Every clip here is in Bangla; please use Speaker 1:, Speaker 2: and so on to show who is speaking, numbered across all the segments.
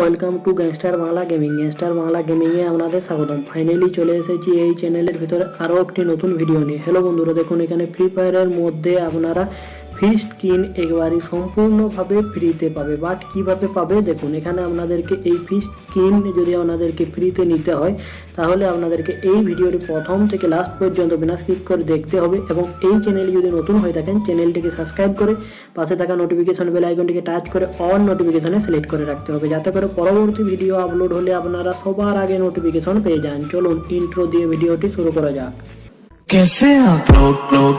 Speaker 1: Welcome to gangster Bangla gaming gangster Bangla গেমিংয়ে আপনাদের স্বাগতম। ফাইনালি চলে এসেছি এই চ্যানেলের ভিতরে আরও একটি নতুন ভিডিও নিয়ে। হ্যালো বন্ধুরা, দেখুন এখানে ফ্রি ফায়ারের মধ্যে আপনারা ফিস্ট কিন একবারই সম্পূর্ণভাবে ফ্রিতে পাবে বাট কিভাবে পাবে দেখুন এখানে আপনাদেরকে এই ফিস্ট কিন যদি আপনাদেরকে ফ্রিতে নিতে হয় তাহলে আপনাদেরকে এই ভিডিওটি প্রথম থেকে লাস্ট পর্যন্ত বিনা স্কিপ করে দেখতে হবে এবং এই চ্যানেলে যদি নতুন হয়ে থাকেন চ্যানেলটিকে সাবস্ক্রাইব করে পাশে থাকা নোটিফিকেশন বেল আইকনটিকে টাচ করে অল নোটিফিকেশনে সিলেক্ট করে রাখতে হবে যাতে করে পরবর্তী ভিডিও আপলোড হলে আপনারা সবার আগে নোটিফিকেশন পেয়ে যান চলুন ইন্ট্রো দিয়ে ভিডিওটি শুরু করা যাক
Speaker 2: कैसे आप लोग लोग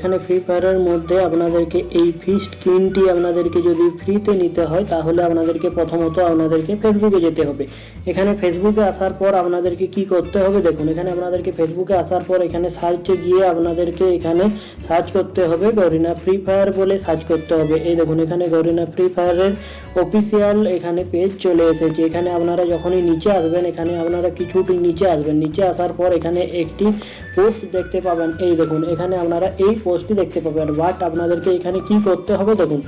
Speaker 1: এখানে ফ্রি ফায়ারের মধ্যে আপনাদেরকে এই ফিস্ট কিনটি আপনাদেরকে যদি ফ্রিতে নিতে হয়, তাহলে আপনাদেরকে প্রথমত আপনাদেরকে ফেসবুকে যেতে হবে। এখানে ফেসবুকে আসার পর আপনাদেরকে কি করতে হবে? দেখুন, এখানে আপনাদেরকে ফেসবুকে আসার পর এখানে সার্চে গিয়ে আপনাদেরকে এখানে সার্চ করতে হবে। গরিনা ফ্রি ফায়ার বলে সার্চ করতে হবে। এই দেখুন, এখানে গরিনা ফ্রি ফায়ারের অফিসিয়াল এখানে পেজ চলে এসেছে। এখানে আপনারা যখনই নিচে আসবেন, এখানে আপনারা কিছুটি নিচে আসবেন। নিচে আসার পর এখানে একটি পোস্ট দেখতে পাবেন। এই দেখুন, এখানে আপনারা এই পোস্টটি দেখতে পাবেন বাট আপনাদেরকে এখানে কি করতে হবে দেখুন,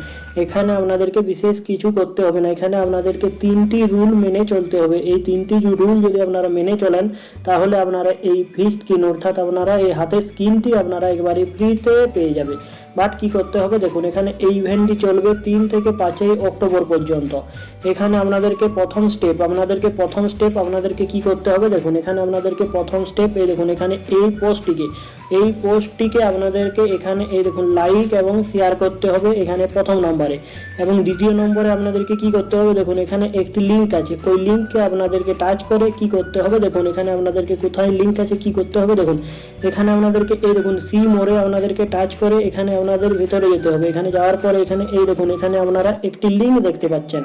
Speaker 1: এখানে আপনাদেরকে বিশেষ কিছু করতে হবে না। এখানে আপনাদেরকে তিনটি রুল মেনে চলতে হবে। এই তিনটি রুল যদি আপনারা মেনে চলেন, তাহলে আপনারা এই ফিস্ট কিন অর্থাৎ আপনারা এই হাতের স্কিনটি আপনারা একবারে ফ্রিতে পেয়ে যাবে। বাট কি করতে হবে দেখুন, এখানে এই ইভেন্টটি চলবে তিন থেকে পাঁচই অক্টোবর পর্যন্ত। এখানে আপনাদেরকে প্রথম স্টেপ আপনাদেরকে প্রথম স্টেপ আপনাদেরকে কি করতে হবে দেখুন, এখানে আপনাদেরকে প্রথম স্টেপ এই দেখুন, এখানে এই পোস্টটিকে এই পোস্টটিকে আপনাদেরকে এখানে, এই দেখুন লাইক এবং শেয়ার করতে হবে এখানে প্রথম নম্বরে। এবং দ্বিতীয় নম্বরে আপনাদেরকে কি করতে হবে? দেখুন, এখানে একটি লিঙ্ক আছে। ওই লিঙ্ককে আপনাদেরকে টাচ করে কি করতে হবে? দেখুন, এখানে আপনাদেরকে কোথায় লিঙ্ক আছে, কি করতে হবে? দেখুন, এখানে আপনাদেরকে, এই দেখুন সি মোড়ে আপনাদেরকে টাচ করে এখানে আপনাদের ভিতরে যেতে হবে। এখানে যাওয়ার পরে এখানে, এই দেখুন, এখানে আপনারা একটি লিঙ্ক দেখতে পাচ্ছেন।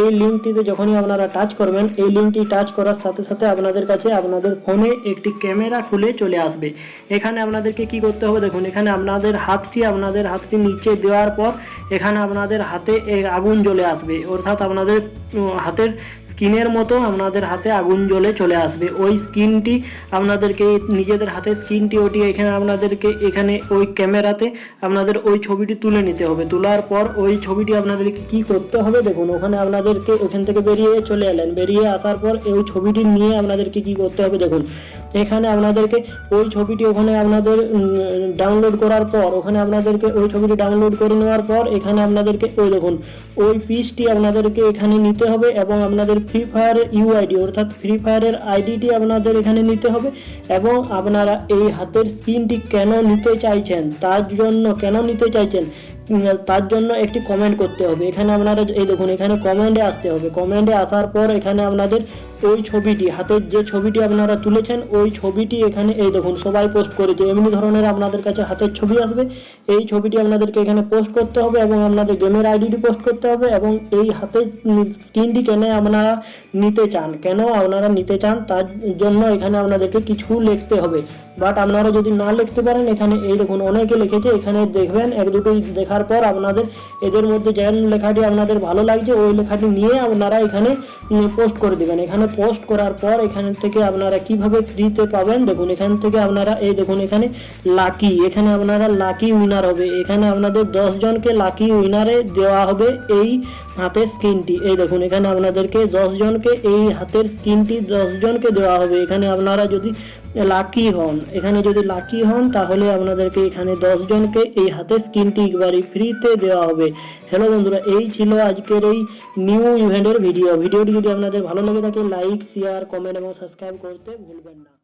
Speaker 1: এই লিঙ্কটিতে যখনই আপনারা টাচ করবেন, এই লিঙ্কটি টাচ করার সাথে সাথে আপনাদের কাছে আপনাদের ফোনে একটি ক্যামেরা খুলে চলে আসবে। এখানে আপনাদেরকে কি করতে হবে? দেখুন, এখানে আপনাদের হাতটি আপনাদের হাতটি নিচে দেওয়ার পর এখানে আপনাদের হাতে আগুন জ্বলে আসবে। অর্থাৎ আপনাদের হাতের স্কিনের মতো আপনাদের হাতে আগুন জ্বলে চলে আসবে। ওই স্কিনটি আপনাদেরকে, নিজেদের হাতে স্কিনটি, ওটি এখানে আপনাদেরকে, এখানে ওই ক্যামেরাতে আপনাদের ওই ছবিটি তুলে নিতে হবে। তোলার পর ওই ছবিটি আপনাদেরকে কি করতে হবে? দেখুন, ওখানে আপনাদেরকে ওখান থেকে বেরিয়ে চলে এলেন। বেরিয়ে আসার পর ওই ছবিটি নিয়ে আপনাদেরকে কি করতে হবে? দেখুন, এখানে আপনাদেরকে ওই ছবিটি ওখানে আপনাদের ডাউনলোড করার পর, ওখানে আপনাদেরকে ওই ছবিটি ডাউনলোড করে নেওয়ার পর, এখানে আপনাদেরকে, ওই দেখুন, ওই পিসটি আপনাদেরকে এখানে নিতে হবে এবং আপনাদের ফ্রি ফায়ারের ইউআইডি অর্থাৎ ফ্রি ফায়ারের আইডিটি আপনাদের এখানে নিতে হবে এবং আপনারা এই হাতের স্ক্রিনটি কেন নিতে চাইছেন, তার জন্য কেন নিতে চাইছেন তার জন্য একটি কমেন্ট করতে হবে। এখানে আপনারা, এই দেখুন, এখানে কমেন্টে আসতে হবে। কমেন্টে আসার পর এখানে আপনাদের ওই ছবিটি, হাতের যে ছবিটি আপনারা তুলেছেন, ওই ছবিটি এখানে, এই দেখুন, সবাই পোস্ট করেছে। এমনি ধরনের আপনাদের কাছে হাতের ছবি আসবে। এই ছবিটি আপনাদেরকে এখানে পোস্ট করতে হবে এবং আপনাদের গেমের আইডিটি পোস্ট করতে হবে এবং এই হাতের স্ক্রিনটি কেন আপনারা নিতে চান? কেন আপনারা নিতে চান? তার জন্য এখানে আপনাদেরকে কিছু লিখতে হবে। বাট আপনারা যদি না লিখতে পারেন, এখানে এই দেখুন, অনেকে লিখেছে, এখানে দেখবেন, এক দুটোই দেখার পর আপনাদের, এদের মধ্যে যে লেখাটি আপনাদের ভালো লাগছে, ওই লেখাটি নিয়ে আপনারা এখানে পোস্ট করে দেবেন। এখানে পোস্ট করার পর এখান থেকে আপনারা কীভাবে ফ্রিতে পাবেন, দেখুন, এখান থেকে আপনারা, এই দেখুন, এখানে লাকি এখানে আপনারা লাকি উইনার হবে। এখানে আপনাদের দশ জনকে লাকি উইনারে দেওয়া হবে এই হাতের স্কিনটি। এই দেখুন, এখানে আপনাদেরকে জনকে এই হাতের স্কিনটি দশ জনকে দেওয়া হবে। এখানে আপনারা যদি লাকি হন, এখানে যদি লাকি হন, তাহলে আপনাদেরকে এখানে জনকে এই হাতের স্কিনটি একবারই ফ্রিতে দেওয়া হবে। হ্যালো বন্ধুরা, এই ছিল আজকের এই নিউ ইভেন্টের ভিডিও। ভিডিওটি যদি আপনাদের ভালো লেগে থাকে, লাইক, শেয়ার, কমেন্ট এবং সাবস্ক্রাইব করতে ভুলবেন না।